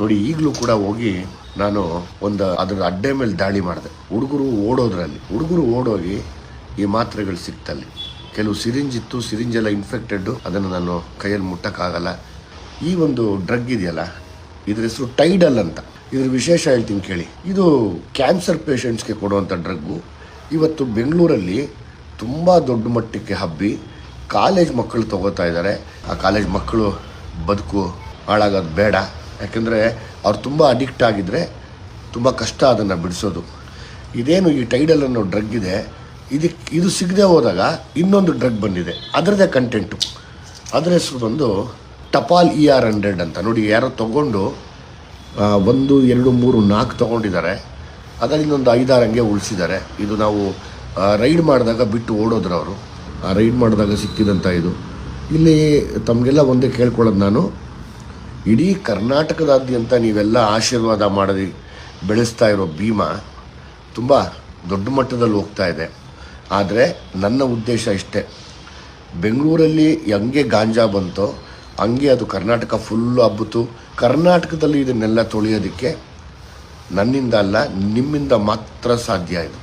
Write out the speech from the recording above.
ನೋಡಿ, ಈಗಲೂ ಕೂಡ ಹೋಗಿ ನಾನು ಒಂದು ಅದರ ಅಡ್ಡೆ ಮೇಲೆ ದಾಳಿ ಮಾಡಿದೆ. ಹುಡುಗರು ಓಡೋದ್ರಲ್ಲಿ. ಹುಡುಗರು ಓಡೋಗಿ ಈ ಮಾತ್ರೆಗಳು ಸಿಕ್ತಲ್ಲಿ. ಕೆಲವು ಸಿರಿಂಜ್ ಇತ್ತು, ಸಿರಿಂಜ್ ಎಲ್ಲ ಇನ್ಫೆಕ್ಟೆಡ್ ಅದನ್ನು ನಾನು ಕೈಯಲ್ಲಿ ಮುಟ್ಟಕ್ಕಾಗಲ್ಲ. ಈ ಒಂದು ಡ್ರಗ್ ಇದೆಯಲ್ಲ, ಇದ್ರ ಹೆಸರು ಟೈಡಲ್ ಅಂತ. ಇದ್ರ ವಿಶೇಷ ಹೇಳ್ತೀನಿ ಕೇಳಿ. ಇದು ಕ್ಯಾನ್ಸರ್ ಪೇಷಂಟ್ಸ್ಗೆ ಕೊಡುವಂಥ ಡ್ರಗ್ಗು ಇವತ್ತು ಬೆಂಗಳೂರಲ್ಲಿ ತುಂಬ ದೊಡ್ಡ ಮಟ್ಟಕ್ಕೆ ಹಬ್ಬಿ ಕಾಲೇಜ್ ಮಕ್ಕಳು ತಗೋತಾ ಇದ್ದಾರೆ. ಆ ಕಾಲೇಜ್ ಮಕ್ಕಳು ಬದುಕು ಹಾಳಾಗೋದು ಬೇಡ. ಯಾಕೆಂದರೆ ಅವ್ರು ತುಂಬ ಅಡಿಕ್ಟ್ ಆಗಿದ್ದರೆ ತುಂಬ ಕಷ್ಟ ಅದನ್ನು ಬಿಡಿಸೋದು. ಇದೇನು ಈ ಟೈಡಲ್ ಅನ್ನೋ ಡ್ರಗ್ ಇದೆ ಇದಕ್ಕೆ ಇದು ಸಿಗದೆ ಹೋದಾಗ ಇನ್ನೊಂದು ಡ್ರಗ್ ಬಂದಿದೆ. ಅದರದೇ ಕಂಟೆಂಟು ಅದರ ಹೆಸರು ಬಂದು ಟಪಾಲ್ ಇ ಆರ್ ಹಂಡ್ರೆಡ್ ಅಂತ. ನೋಡಿ, ಯಾರೋ ತೊಗೊಂಡು ಒಂದು, ಎರಡು, ಮೂರು, ನಾಲ್ಕು ತೊಗೊಂಡಿದ್ದಾರೆ. ಅದರಲ್ಲಿ ಒಂದು ಐದಾರು ಹಂಗೆ ಉಳಿಸಿದ್ದಾರೆ. ಇದು ನಾವು ರೈಡ್ ಮಾಡಿದಾಗ ಬಿಟ್ಟು ಓಡೋದ್ರು ಅವರು. ರೈಡ್ ಮಾಡಿದಾಗ ಸಿಕ್ಕಿದಂಥ ಇದು. ಇಲ್ಲಿ ತಮಗೆಲ್ಲ ಒಂದೇ ಕೇಳ್ಕೊಳ್ಳೋದು ನಾನು. ಇಡೀ ಕರ್ನಾಟಕದಾದ್ಯಂತ ನೀವೆಲ್ಲ ಆಶೀರ್ವಾದ ಮಾಡಿ ಬೆಳೆಸ್ತಾ ಇರೋ ಭೀಮಾ ತುಂಬ ದೊಡ್ಡ ಮಟ್ಟದಲ್ಲಿ ಹೋಗ್ತಾ ಇದೆ. ಆದರೆ ನನ್ನ ಉದ್ದೇಶ ಇಷ್ಟೇ. ಬೆಂಗಳೂರಲ್ಲಿ ಹೆಂಗೆ ಗಾಂಜಾ ಬಂತೋ ಹಂಗೆ ಅದು ಕರ್ನಾಟಕ ಫುಲ್ಲು ಹಬ್ಬಿತು ಕರ್ನಾಟಕದಲ್ಲಿ ಇದನ್ನೆಲ್ಲ ತೊಳೆಯೋದಕ್ಕೆ ನನ್ನಿಂದ ಅಲ್ಲ, ನಿಮ್ಮಿಂದ ಮಾತ್ರ ಸಾಧ್ಯ ಇದು.